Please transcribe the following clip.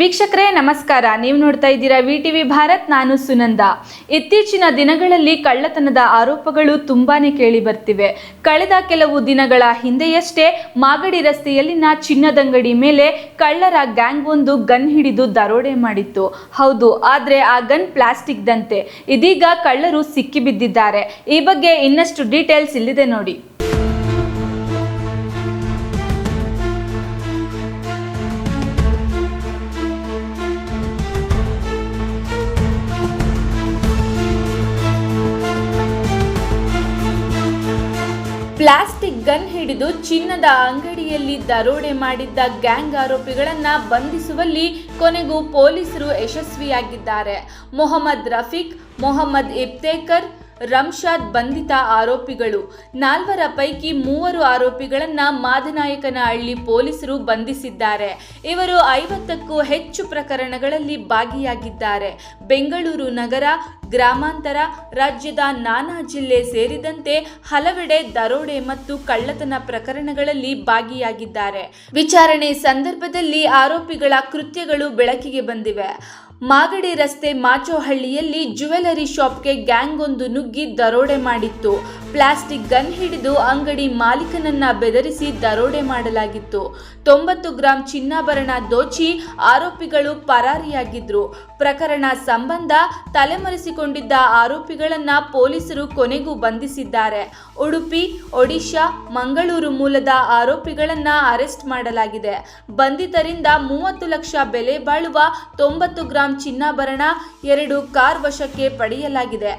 ವೀಕ್ಷಕರೇ, ನಮಸ್ಕಾರ. ನೀವು ನೋಡ್ತಾ ಇದ್ದೀರಾ ವಿ ಟಿವಿ ಭಾರತ್, ನಾನು ಸುನಂದ. ಇತ್ತೀಚಿನ ದಿನಗಳಲ್ಲಿ ಕಳ್ಳತನದ ಆರೋಪಗಳು ತುಂಬಾನೇ ಕೇಳಿ ಬರ್ತಿವೆ. ಕಳೆದ ಕೆಲವು ದಿನಗಳ ಹಿಂದೆಯಷ್ಟೇ ಮಾಗಡಿ ರಸ್ತೆಯಲ್ಲಿನ ಚಿನ್ನದಂಗಡಿ ಮೇಲೆ ಕಳ್ಳರ ಗ್ಯಾಂಗ್ ಒಂದು ಗನ್ ಹಿಡಿದು ದರೋಡೆ ಮಾಡಿತ್ತು. ಹೌದು, ಆದ್ರೆ ಆ ಗನ್ ಪ್ಲಾಸ್ಟಿಕ್ ದಂತೆ ಇದೀಗ ಕಳ್ಳರು ಸಿಕ್ಕಿಬಿದ್ದಿದ್ದಾರೆ. ಈ ಬಗ್ಗೆ ಇನ್ನಷ್ಟು ಡೀಟೇಲ್ಸ್ ಇಲ್ಲಿದೆ ನೋಡಿ. ಪ್ಲಾಸ್ಟಿಕ್ ಗನ್ ಹಿಡಿದು ಚಿನ್ನದ ಅಂಗಡಿಯಲ್ಲಿ ದರೋಡೆ ಮಾಡಿದ್ದ ಗ್ಯಾಂಗ್ ಆರೋಪಿಗಳನ್ನ ಬಂಧಿಸುವಲ್ಲಿ ಕೊನೆಗೂ ಪೊಲೀಸರು ಯಶಸ್ವಿಯಾಗಿದ್ದಾರೆ. ಮೊಹಮ್ಮದ್ ರಫೀಕ್, ಮೊಹಮ್ಮದ್ ಇಫ್ತೇಕರ್ ರಂಶಾದ್ ಬಂಧಿತ ಆರೋಪಿಗಳು. ನಾಲ್ವರ ಪೈಕಿ ಮೂವರು ಆರೋಪಿಗಳನ್ನ ಮಾದನಾಯಕನಹಳ್ಳಿ ಪೊಲೀಸರು ಬಂಧಿಸಿದ್ದಾರೆ. ಇವರು ಐವತ್ತಕ್ಕೂ ಹೆಚ್ಚು ಪ್ರಕರಣಗಳಲ್ಲಿ ಭಾಗಿಯಾಗಿದ್ದಾರೆ. ಬೆಂಗಳೂರು ನಗರ ಗ್ರಾಮಾಂತರ ರಾಜ್ಯದ ನಾನಾ ಜಿಲ್ಲೆ ಸೇರಿದಂತೆ ಹಲವೆಡೆ ದರೋಡೆ ಮತ್ತು ಕಳ್ಳತನ ಪ್ರಕರಣಗಳಲ್ಲಿ ಭಾಗಿಯಾಗಿದ್ದಾರೆ. ವಿಚಾರಣೆ ಸಂದರ್ಭದಲ್ಲಿ ಆರೋಪಿಗಳ ಕೃತ್ಯಗಳು ಬೆಳಕಿಗೆ ಬಂದಿವೆ. ಮಾಗಡಿ ರಸ್ತೆ ಮಾಚೋಹಳ್ಳಿಯಲ್ಲಿ ಜ್ಯುವೆಲರಿ ಶಾಪ್ಗೆ ಗ್ಯಾಂಗ್ ಒಂದು ನುಗ್ಗಿ ದರೋಡೆ ಮಾಡಿತ್ತು. ಪ್ಲಾಸ್ಟಿಕ್ ಗನ್ ಹಿಡಿದು ಅಂಗಡಿ ಮಾಲೀಕನನ್ನ ಬೆದರಿಸಿ ದರೋಡೆ ಮಾಡಲಾಗಿತ್ತು. ತೊಂಬತ್ತು ಗ್ರಾಂ ಚಿನ್ನಾಭರಣ ದೋಚಿ ಆರೋಪಿಗಳು ಪರಾರಿಯಾಗಿದ್ರು. ಪ್ರಕರಣ ಸಂಬಂಧ ತಲೆಮರೆಸಿಕೊಂಡಿದ್ದ ಆರೋಪಿಗಳನ್ನ ಪೊಲೀಸರು ಕೊನೆಗೂ ಬಂಧಿಸಿದ್ದಾರೆ. ಉಡುಪಿ, ಒಡಿಶಾ, ಮಂಗಳೂರು ಮೂಲದ ಆರೋಪಿಗಳನ್ನ ಅರೆಸ್ಟ್ ಮಾಡಲಾಗಿದೆ. ಬಂಧಿತರಿಂದ ಮೂವತ್ತು ಲಕ್ಷ ಬೆಲೆ ಬಾಳುವ ತೊಂಬತ್ತು ಗ್ರಾಂ ಚಿನ್ನಾಭರಣ ಎರಡು ಕಾರ್ ವಶಕ್ಕೆ ಪಡೆಯಲಾಗಿದೆ.